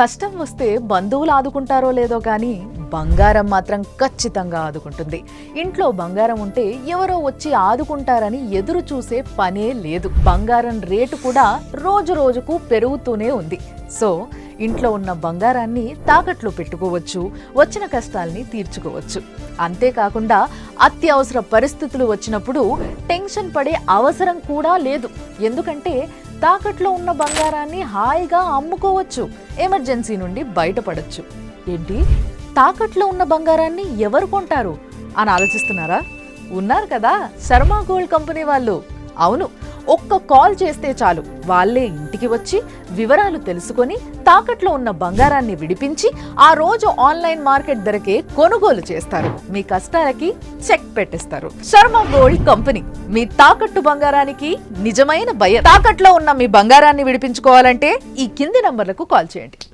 కష్టం వస్తే బంధువులు ఆదుకుంటారో లేదో కానీ బంగారం మాత్రం ఖచ్చితంగా ఆదుకుంటుంది. ఇంట్లో బంగారం ఉంటే ఎవరో వచ్చి ఆదుకుంటారని ఎదురు చూసే పనే లేదు. బంగారం రేటు కూడా రోజు రోజుకు పెరుగుతూనే ఉంది. సో ఇంట్లో ఉన్న బంగారాన్ని తాకట్లో పెట్టుకోవచ్చు వచ్చిన కష్టాల్ని తీర్చుకోవచ్చు. అంతేకాకుండా అత్యవసర పరిస్థితులు వచ్చినప్పుడు టెన్షన్ పడే అవసరం కూడా లేదు. ఎందుకంటే తాకట్లో ఉన్న బంగారాన్ని హాయిగా అమ్ముకోవచ్చు ఎమర్జెన్సీ నుండి బయటపడచ్చు. ఏంటి? తాకట్లో ఉన్న బంగారాన్ని ఎవరు కొంటారు? అని ఆలోచిస్తున్నారా? ఉన్నారు కదా శర్మ గోల్డ్ కంపెనీ వాళ్ళు. అవును ఒక్క కాల్ చేస్తే చాలు. వాళ్ళే ఇంటికి వచ్చి వివరాలు తెలుసుకొని తాకట్లో ఉన్న బంగారాన్ని విడిపించి ఆ రోజు ఆన్లైన్ మార్కెట్ ధరకే కొనుగోలు చేస్తారు. మీ కష్టాలకి చెక్ పెట్టిస్తారు. శర్మ గోల్డ్ కంపెనీ మీ తాకట్టు బంగారానికి నిజమైన భయం. తాకట్లో ఉన్న మీ బంగారాన్ని విడిపించుకోవాలంటే ఈ కింది నంబర్లకు కాల్ చేయండి.